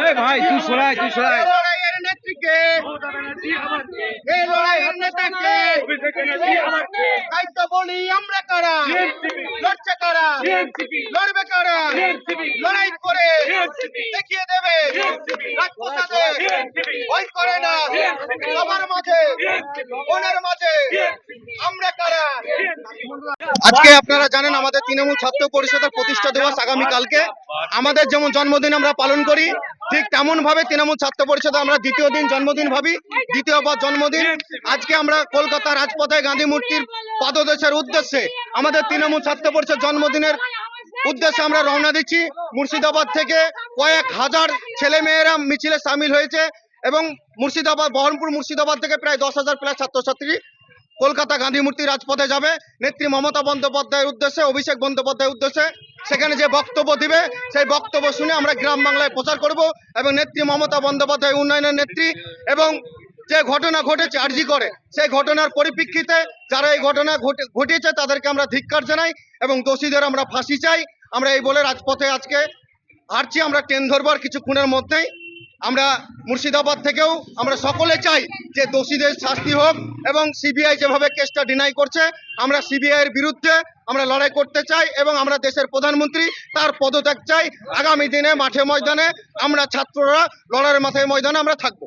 এই ভাই তুই সরাই তুই সরাই লড়াইয়ের নেত্রীকে। এই লড়াইয়ের নেতাকে। তো বলি আমরা কারা? লড়ছে কারা? লড়বে কারা? লড়াই করে দেখিয়ে দেবে ভয় করে না। সবার মাঝে বোনের মাঝে। আমরা কারা? আজকে আপনারা জানেন আমাদের তৃণমূল ছাত্র পরিষদের প্রতিষ্ঠা দিবস আগামী কালকে আমাদের যেমন জন্মদিন আমরা পালন করি, ঠিক তেমন ভাবে তৃণমূল ছাত্র পরিষদে আমরা দ্বিতীয় দিন জন্মদিন ভাবি, দ্বিতীয়বার জন্মদিন। আজকে আমরা কলকাতা রাজপথে গান্ধী মূর্তির পাদদেশের উদ্দেশ্যে আমাদের তৃণমূল ছাত্র পরিষদ জন্মদিনের উদ্দেশ্যে আমরা রওনা দিচ্ছি। মুর্শিদাবাদ থেকে কয়েক হাজার ছেলে মেয়েরা মিছিলে সামিল হয়েছে এবং মুর্শিদাবাদ, বহরমপুর মুর্শিদাবাদ থেকে প্রায় দশ হাজার প্লাস ছাত্রছাত্রী কলকাতা গান্ধী মূর্তি রাজপথে যাবে। নেত্রী মমতা বন্দ্যোপাধ্যায়ের উদ্দেশ্যে, অভিষেক বন্দ্যোপাধ্যায়ের উদ্দেশ্যে। সেখানে যে বক্তব্য দিবে, সেই বক্তব্য শুনে আমরা গ্রাম বাংলায় প্রচার করব এবং নেত্রী মমতা বন্দ্যোপাধ্যায় উন্নয়নের নেত্রী এবং যে ঘটনা ঘটেছে, আরজি করে, সেই ঘটনার পরিপ্রেক্ষিতে যারা এই ঘটনা ঘটে- ঘটিয়েছে, তাদেরকে আমরা ধিক্কার জানাই এবং দোষীদের আমরা ফাঁসি চাই। আমরা এই বলে রাজপথে আজকে হারছি আমরা ট্রেন ধরবার কিছুক্ষণের মধ্যেই আমরা মুর্শিদাবাদ থেকেও আমরা সকলে চাই যে দোষীদের শাস্তি হোক এবং সিবিআই যেভাবে কেসটা ডিনাই করছে, আমরা সিবিআইয়ের বিরুদ্ধে আমরা লড়াই করতে চাই এবং আমরা দেশের প্রধানমন্ত্রী তার পদত্যাগ চাই। আগামী দিনে মাঠে ময়দানে আমরা ছাত্ররা লড়াইয়ের মাঠে ময়দানে আমরা থাকব।